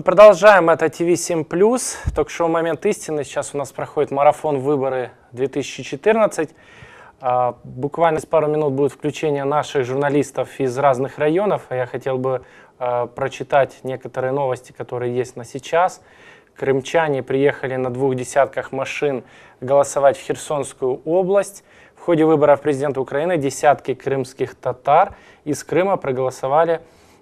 Мы продолжаем это ТВ-7+, ток-шоу «Момент истины». Сейчас у нас проходит марафон «Выборы 2014». А, Буквально с пару минут будет включение наших журналистов из разных районов. А Я хотел бы а, прочитать некоторые новости, которые есть на сейчас. Крымчане приехали на двух десятках машин голосовать в Херсонскую область. В ходе выборов президента Украины десятки крымских татар из Крыма проголосовали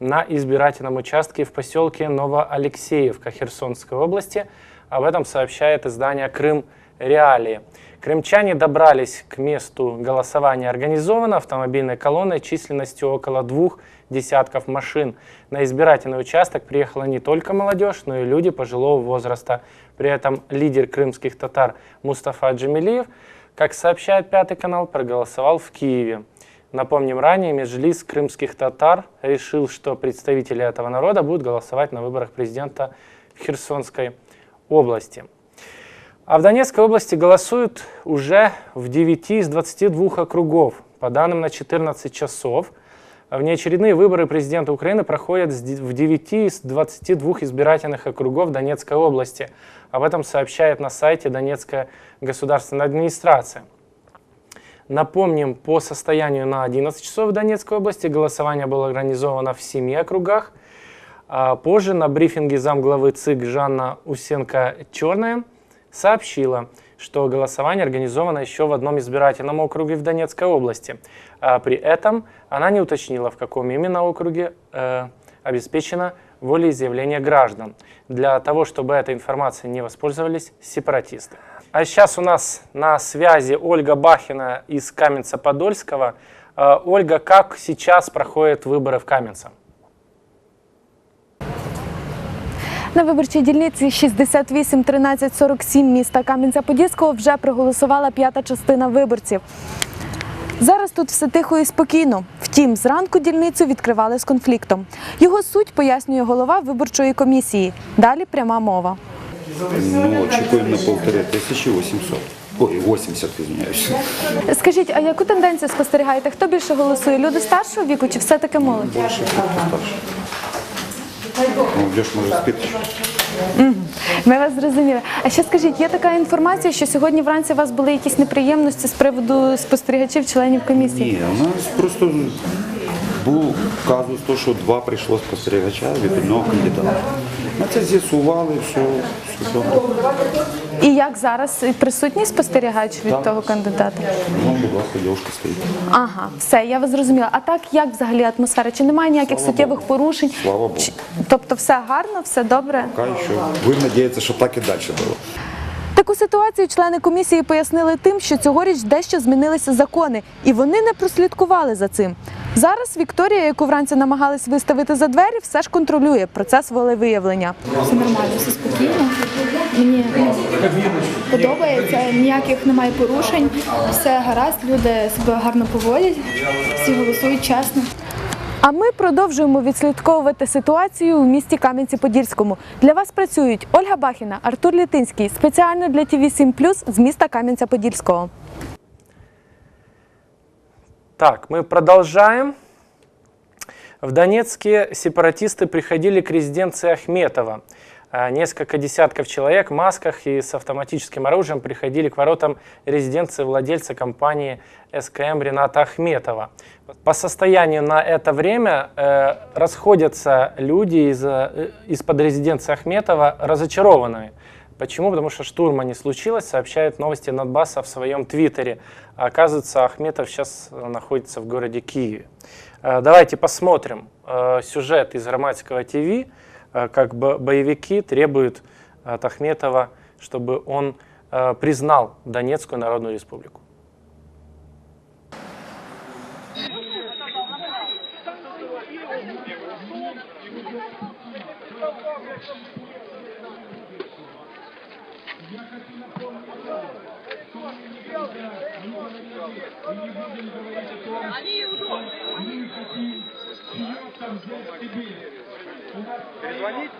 на избирательном участке в поселке Новоалексеевка Херсонской области. Об этом сообщает издание «Крым Реалии». Крымчане добрались к месту голосования организованно автомобильной колонной численностью около двух десятков машин. На избирательный участок приехала не только молодежь, но и люди пожилого возраста. При этом лидер крымских татар Мустафа Джамилиев, как сообщает Пятый канал, проголосовал в Киеве. Напомним, ранее Межлис крымских татар решил, что представители этого народа будут голосовать на выборах президента в Херсонской области. А в Донецкой области голосуют уже в 9 из 22 округов. По данным на 14 часов, внеочередные выборы президента Украины проходят в 9 из 22 избирательных округов Донецкой области. Об этом сообщает на сайте Донецкая государственная администрация. Напомним, по состоянию на 11 часов в Донецкой области голосование было организовано в 7 округах. А позже на брифинге замглавы ЦИК Жанна Усенко-Черная сообщила, что голосование организовано еще в одном избирательном округе в Донецкой области. А при этом она не уточнила, в каком именно округе э, обеспечено волеизъявление граждан, для того, чтобы этой информацией не воспользовались сепаратисты. А сейчас у нас на связи Ольга Бахина из Каменца-Подольского. Э, Ольга, как сейчас проходят выборы в Каменце? На виборчій дільниці 68 13 47 міста Кам'янця-Подільського вже проголосувала п'ята частина виборців. Зараз тут все тихо і спокійно. Втім, зранку дільницю відкривали з конфліктом. Його суть пояснює голова виборчої комісії. Далі пряма мова. Ну, очікуємо на півтори тисячі 800. Ой, 80, извиняюсь. Скажіть, а яку тенденцію спостерігаєте? Хто більше голосує? Люди старшого віку чи все-таки молодь? Більше хто постарше. Ну, Леш, може, спити? Ми вас зрозуміли. А ще скажіть, є така інформація, що сьогодні вранці у вас були якісь неприємності з приводу спостерігачів, членів комісії? Ні, у нас просто був казус, що два прийшло спостерігача від одного кандидата. Ми це з'ясували, все, все добре. І як зараз присутній спостерігач від Так. того кандидата? Ну, будь ласка, дівчинка стоїть. Ага, все, я вас зрозуміла. А так як взагалі атмосфера? Чи немає ніяких Слава суттєвих Богу. порушень? Слава Богу. Чи- Тобто все гарно, все добре? Поки що. Будемо надіятися, що так і далі було. Таку ситуацію члени комісії пояснили тим, що цьогоріч дещо змінилися закони, і вони не прослідкували за цим. Зараз Вікторія, яку вранці намагались виставити за двері, все ж контролює процес волевиявлення. Все нормально, все спокійно. Мені подобається, ніяких немає порушень, все гаразд, люди себе гарно поводять, всі голосують чесно. А ми продовжуємо відслідковувати ситуацію у місті Кам'янці-Подільському. Для вас працюють Ольга Бахіна, Артур Літинський спеціально для ТВ 7 з міста Кам'янця-Подільського. Так, мы продолжаем. В Донецке сепаратисты приходили к резиденции Ахметова. А, Несколько десятков человек в масках и с автоматическим оружием приходили к воротам резиденции владельца компании СКМ Рената Ахметова. По состоянию на это время э, расходятся люди из, э, из-под резиденции Ахметова разочарованные. Почему? Потому что штурма не случилось, сообщает новости Надбаса в своем твиттере. Оказывается, Ахметов сейчас э, находится в городе Киеве. Э, Давайте посмотрим э, сюжет из Громадского ТВ, как бо- боевики требуют от Ахметова, чтобы он признал Донецкую Народную Республику. Я хочу напомнить вам, что мы никогда не говорили и не будем говорить о том, что мы хотим чье там взять себе. У нас Перезвонить?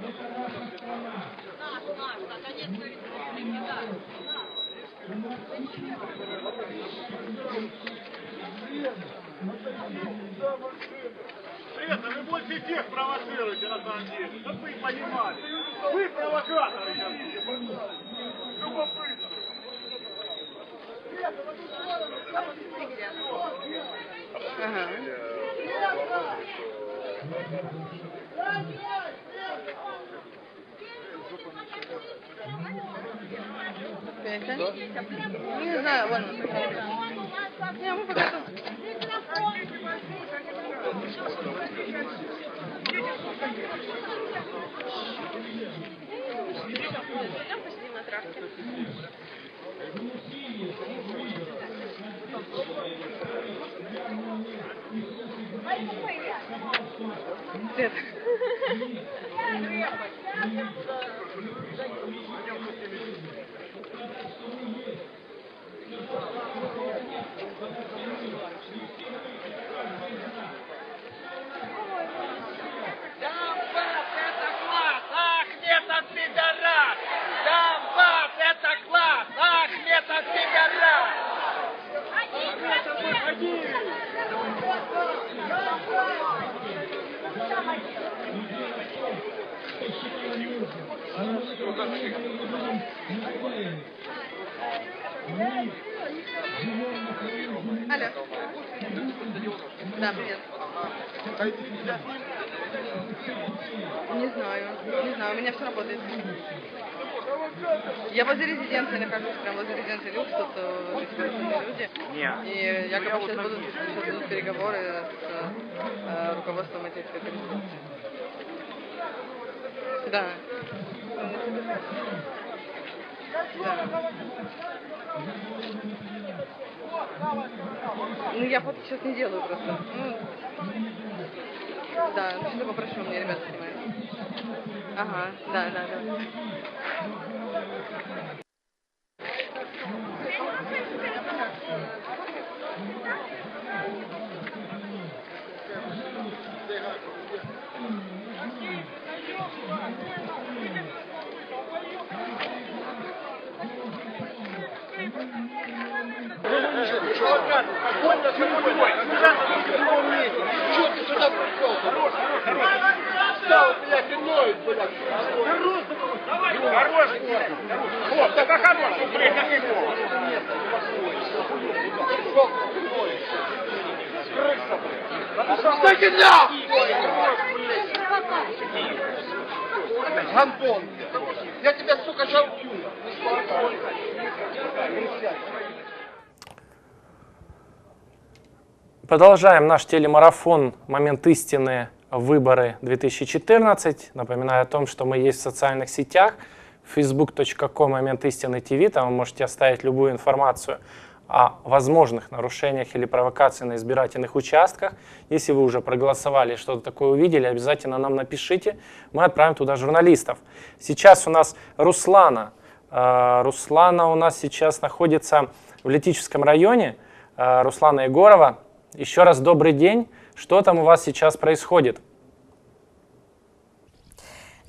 Мы хорошая страна. У нас очень хорошая страна всех провоцируете на самом деле, чтобы вы понимали. Вы провокаторы сейчас. Любопытно. Не знаю, вон. Не, мы пока тут. Дед. Алло. Да, привет. Не знаю, не знаю, у меня все работает. Я возле резиденции нахожусь, прям возле резиденции Люкс, тут э, люди. И якобы сейчас будут, сейчас будут переговоры с э, руководством этих резиденций. Да. Да. Ну, я фото сейчас не делаю просто. Ну, да, ну что попрошу, мне ребята снимают. Ага, да, да, да. Хорош, Кстати, да! Гандон! Я тебя, сука, убью! Продолжаем наш телемарафон «Момент истины. Выборы 2014». Напоминаю о том, что мы есть в социальных сетях facebook.com «Момент истины ТВ». Там вы можете оставить любую информацию о возможных нарушениях или провокации на избирательных участках. Если вы уже проголосовали, что-то такое увидели, обязательно нам напишите. Мы отправим туда журналистов. Сейчас у нас Руслана. Э, Руслана у нас сейчас находится в Летическом районе. Э, Руслана Егорова. Еще раз добрый день. Что там у вас сейчас происходит?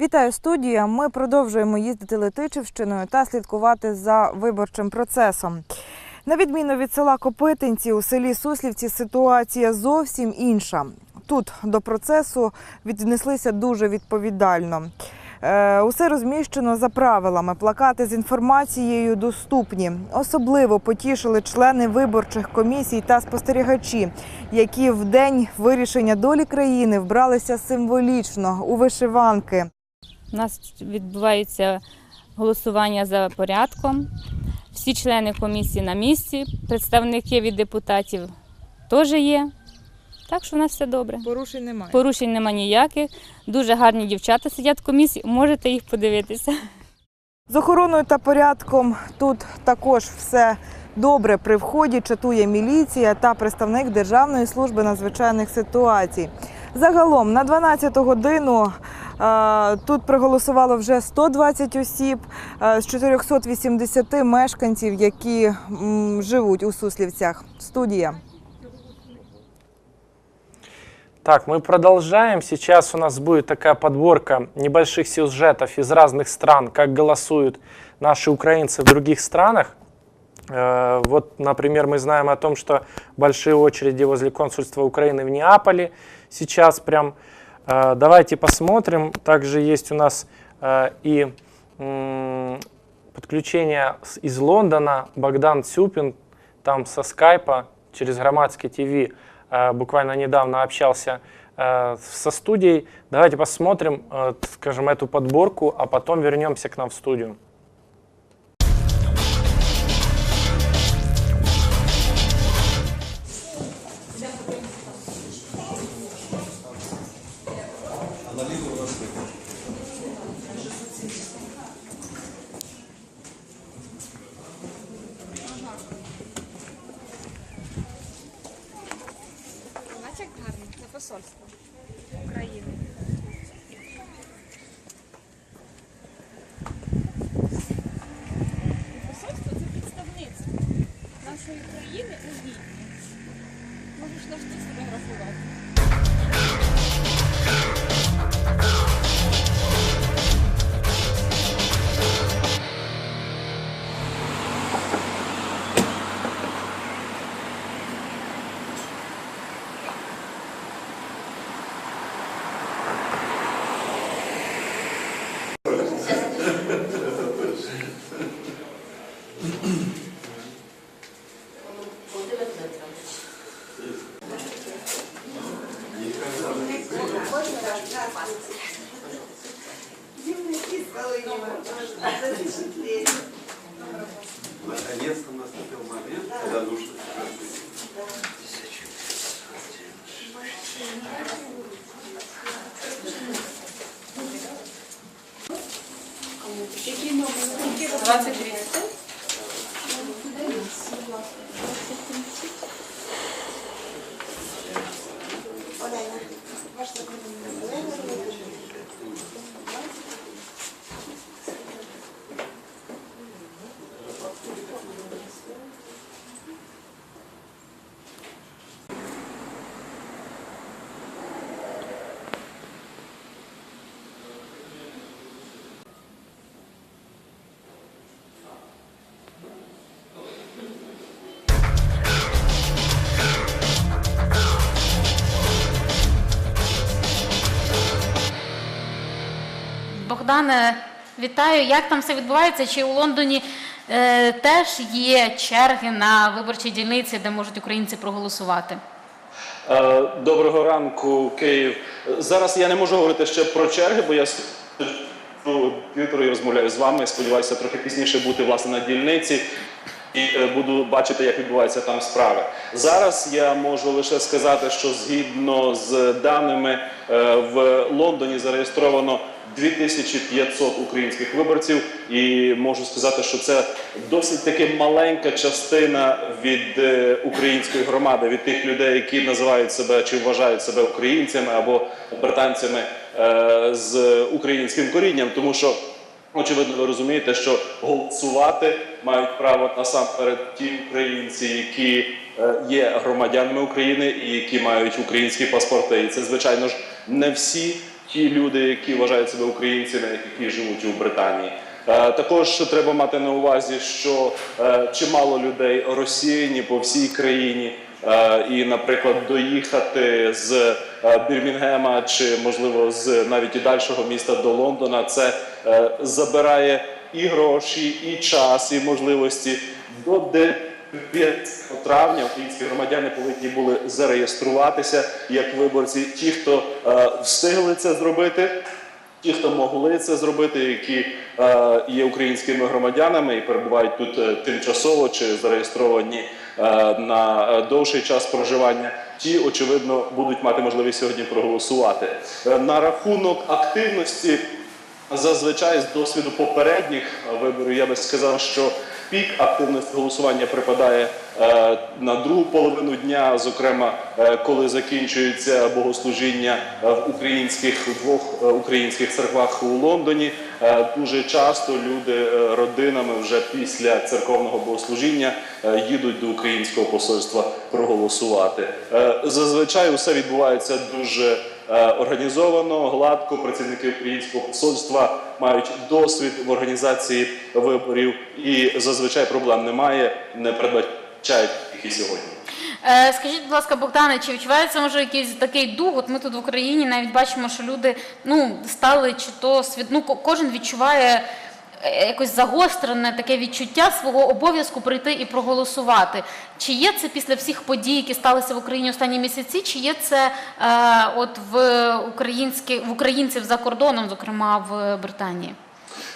Вітаю студія. Ми продовжуємо їздити Летичівщиною та слідкувати за виборчим процесом. На відміну від села Копитинці, у селі Суслівці ситуація зовсім інша. Тут до процесу віднеслися дуже відповідально. Е, Усе розміщено за правилами. Плакати з інформацією доступні. Особливо потішили члени виборчих комісій та спостерігачі, які в день вирішення долі країни вбралися символічно у вишиванки. У нас відбувається голосування за порядком. Всі члени комісії на місці, представники від депутатів теж є. Так що у нас все добре. Порушень немає. Порушень нема ніяких. Дуже гарні дівчата сидять в комісії, можете їх подивитися. З охороною та порядком тут також все добре при вході. Чатує міліція та представник Державної служби надзвичайних ситуацій. Загалом на 12 годину е, тут проголосувало вже 120 осіб е, з 480 мешканців, які м, живуть у Суслівцях. Студія. Так, мы продолжаем. Сейчас у нас будет такая подборка небольших сюжетов из разных стран, как голосуют наши украинцы в других странах. Э, Вот, например, мы знаем о том, что большие очереди возле консульства Украины в Неаполе Сейчас прям Э, Давайте посмотрим. Также есть у нас э, и подключение из Лондона. Богдан Цюпин там со скайпа через Громадский ТВ э, буквально недавно общался со студией. Давайте посмотрим, скажем, эту подборку, а потом вернемся к нам в студию. Наконец-то пішли Богдане, вітаю. Як там все відбувається? Чи у Лондоні е, теж є черги на виборчій дільниці, де можуть українці проголосувати? Е, Доброго ранку, Київ. Зараз я не можу говорити ще про черги, бо я сиджу в і розмовляю з вами. Сподіваюся, трохи пізніше бути власне на дільниці і е, буду бачити, як відбуваються там справи. Зараз я можу лише сказати, що згідно з даними е, в Лондоні зареєстровано 2500 українських виборців, і можу сказати, що це досить таки маленька частина від е, української громади, від тих людей, які називають себе чи вважають себе українцями або британцями е, з українським корінням, тому що. Очевидно, ви розумієте, що голосувати мають право насамперед ті українці, які е, є громадянами України і які мають українські паспорти. І це, звичайно ж, не всі ті люди, які вважають себе українцями, які живуть у Британії. Е, Також треба мати на увазі, що е, чимало людей розсіяні по всій країні. Е, І, наприклад, доїхати з Бірмінгема чи можливо з навіть і дальшого міста до Лондона, це забирає і гроші, і час, і можливості до 9 травня українські громадяни повинні були зареєструватися як виборці. Ті, хто е, встигли це зробити, ті, хто могли це зробити, які е, є українськими громадянами і перебувають тут е, тимчасово чи зареєстровані е, на е, довший час проживання, ті, очевидно, будуть мати можливість сьогодні проголосувати. Е, на рахунок активності. Зазвичай з досвіду попередніх е, виборів я би сказав, що пік активності голосування припадає е, на другу половину дня, зокрема, е, коли закінчується богослужіння е, в українських двох українських церквах у Лондоні. Дуже часто люди родинами вже після церковного богослужіння їдуть до українського посольства проголосувати. Зазвичай усе відбувається дуже організовано, гладко. Працівники українського посольства мають досвід в організації виборів і зазвичай проблем немає, не передбачають їх і сьогодні. Е, Скажіть, будь ласка, Богдане, чи відчувається може якийсь такий дух? От ми тут в Україні навіть бачимо, що люди ну стали чи то свід... ну, кожен відчуває е, якось загострене таке відчуття свого обов'язку прийти і проголосувати. Чи є це після всіх подій, які сталися в Україні останні місяці? Чи є це е, от в українські в українців за кордоном, зокрема в Британії?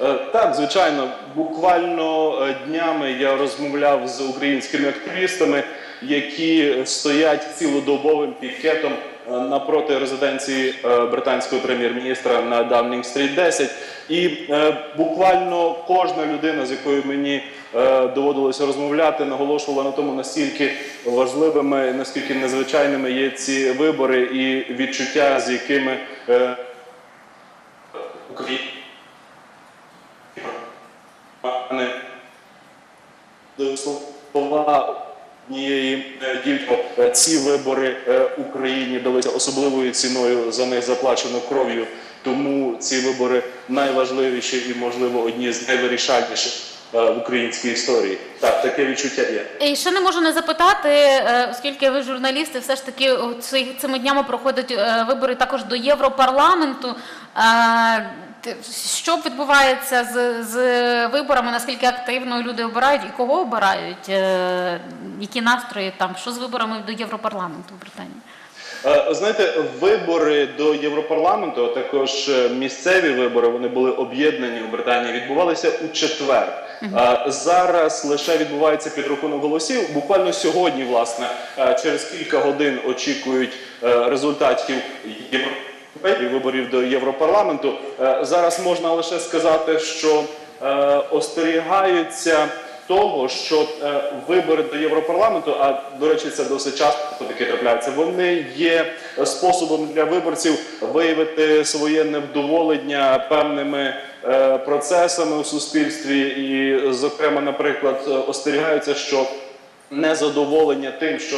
Е, Так, звичайно, буквально е, днями я розмовляв з українськими активістами, які стоять цілодобовим пікетом е, напроти резиденції е, британського прем'єр-міністра на Даунінг-стріт 10. І е, буквально кожна людина, з якою мені е, доводилося розмовляти, наголошувала на тому, наскільки важливими, наскільки незвичайними є ці вибори і відчуття, з якими е, Україна слова однієї е, дівчини. Е, Ці вибори е, Україні далися особливою ціною за них заплачено кров'ю. Тому ці вибори найважливіші і, можливо, одні з найвирішальніших в українській історії. Так, таке відчуття є. І ще не можу не запитати, оскільки ви журналісти, все ж таки цими днями проходять вибори також до Європарламенту. Що відбувається з, з виборами? Наскільки активно люди обирають і кого обирають? Е, Які настрої там? Що з виборами до Європарламенту в Британії? Е, Знаєте, вибори до Європарламенту, а також е, місцеві вибори, вони були об'єднані у Британії, відбувалися у четвер. Е, Зараз лише відбувається підрахунок голосів. Буквально сьогодні, власне, через кілька годин очікують результатів європейських виборів до Європарламенту. Е, Зараз можна лише сказати, що е, остерігаються того, що е, вибори до Європарламенту, а до речі, це досить часто таке трапляється. Вони є способом для виборців виявити своє невдоволення певними процесами у суспільстві, і, зокрема, наприклад, остерігаються, що незадоволення тим, що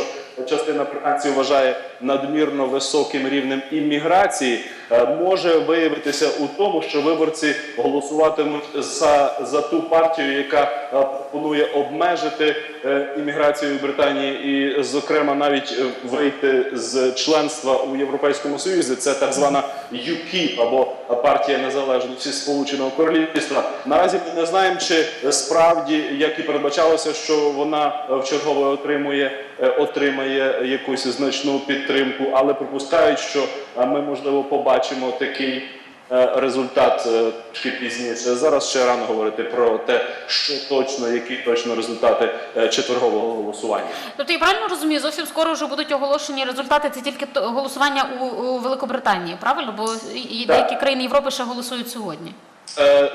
частина британців вважає надмірно високим рівнем імміграції, е, може виявитися у тому, що виборці голосуватимуть за, за ту партію, яка е, пропонує обмежити е, імміграцію в Британії, і, зокрема, навіть вийти з членства у Європейському Союзі. Це так звана UKIP або партія незалежності Сполученого Королівства. Наразі ми не знаємо, чи справді, як і передбачалося, що вона е, вчергове отримує отримає якусь значну підтримку, але припускають, що е, ми можливо побачимо такий е, результат е, трішки пізніше. Зараз ще рано говорити про те, що точно, які точно результати е, четвергового голосування. Тобто я правильно розумію, зовсім скоро вже будуть оголошені результати. Це тільки голосування у, Великобританії, правильно? Бо і- Так. деякі країни Європи ще голосують сьогодні. Е, е,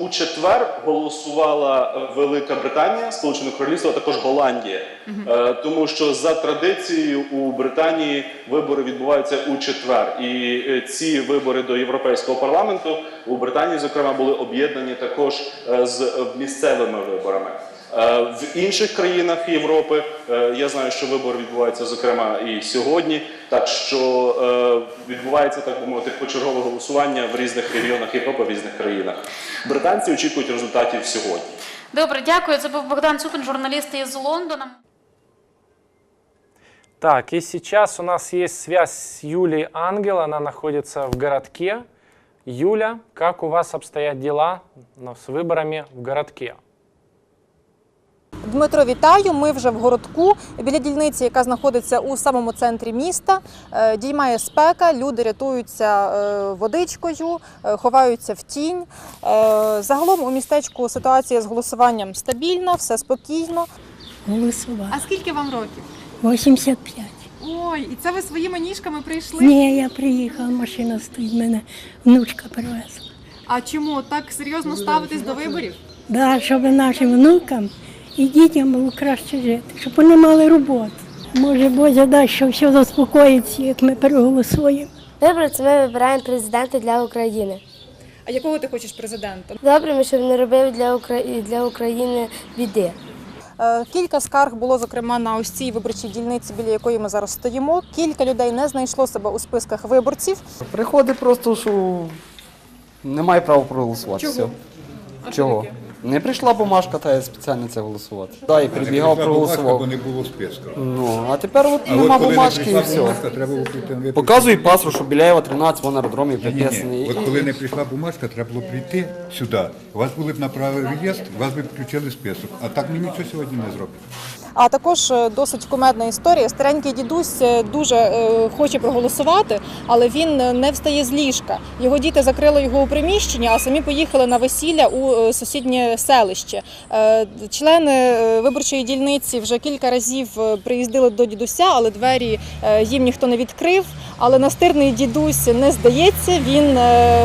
у четвер голосувала е, Велика Британія, Сполучене Королівство, а також Голландія, Е, тому що за традицією у Британії вибори відбуваються у четвер, і е, ці вибори до Європейського парламенту у Британії, зокрема, були об'єднані також е, з е, місцевими виборами. Е, В інших країнах Європи е, я знаю, що вибори відбуваються зокрема і сьогодні. Так що е, відбувається так би мовити почергове голосування в різних регіонах Європи, в різних країнах. Британці очікують результатів сьогодні. Добре, дякую. Це був Богдан Цупин, журналіст із Лондона. Так, и сейчас у нас есть связь с Юлией Ангел, она находится в городке. Юля, как у вас обстоят дела ну, с выборами в городке? Дмитро, вітаю. Ми вже в городку біля дільниці, яка знаходиться у самому центрі міста. Е, Діймає спека, люди рятуються е, водичкою, е, ховаються в тінь. Загалом у містечку ситуація з голосуванням стабільна, все спокійно. Голосувала. А скільки вам років? 85. Ой, і це ви своїми ніжками прийшли? Ні, я приїхала, машина стоїть, мене внучка привезла. А чому так серйозно ставитесь до виборів? Да, щоб нашим внукам і дітям було краще жити, щоб вони мали роботу. Може, Боже дасть, що все заспокоїться, як ми переголосуємо. Добре, це ми вибираємо президента для України. А якого ти хочеш президента? Добре, щоб не робив для України, для України біди. Е, Кілька скарг було, зокрема, на ось цій виборчій дільниці, біля якої ми зараз стоїмо. Кілька людей не знайшло себе у списках виборців. Приходить просто, що немає права проголосувати. Чого? Все. А що Чого? Не прийшла бумажка, та я спеціально це голосувати. Да, і прибігав, проголосував. Не було списка. Ну, а тепер от А нема от коли не бумажки і прийшла все. бумажка, треба було прийти. Показую паспорт, що Біляєва 13, вон аеродром аеродромі Ні, ні, приписаний. ні. От коли не прийшла бумажка, треба було прийти сюди. Вас були б направили в реєстр, вас би включили список. А так ми нічого сьогодні не зробимо. А також е, досить кумедна історія. Старенький дідусь е, дуже е, хоче проголосувати, але він не встає з ліжка. Його діти закрили його у приміщенні, а самі поїхали на весілля у сусіднє селище. Члени виборчої дільниці вже кілька разів приїздили до дідуся, але двері їм ніхто не відкрив. Але настирний дідусь не здається. Він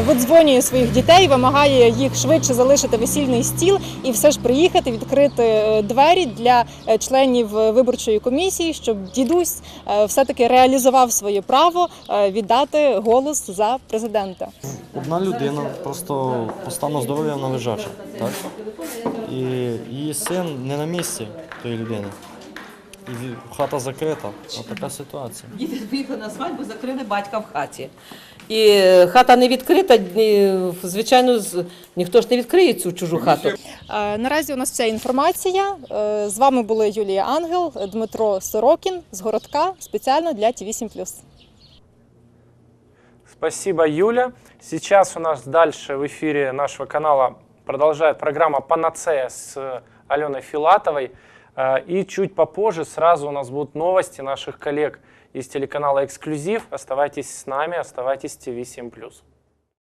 видзвонює своїх дітей, вимагає їх швидше залишити весільний стіл і все ж приїхати, відкрити двері для е, членів е, виборчої комісії, щоб дідусь е, все-таки реалізував своє право е, віддати голос за президента. Одна людина просто по стану здоров'я вона лежача, так? І її син не на місці тої людини. І хата закрита. Ось така ситуація. Діти виїхали на свадьбу, закрили батька в хаті. І хата не відкрита, звичайно, ніхто ж не відкриє цю чужу хату. Наразі у нас вся інформація. Е, З вами були Юлія Ангел, Дмитро Сорокін з городка спеціально для ТВ 7 Спасибо, Юля. Сейчас у нас дальше в эфире нашего канала продолжает программа «Панацея» с Аленой Филатовой. Э, И чуть попозже сразу у нас будут новости наших коллег из телеканала «Эксклюзив». Оставайтесь с нами, оставайтесь с ТВ 7+.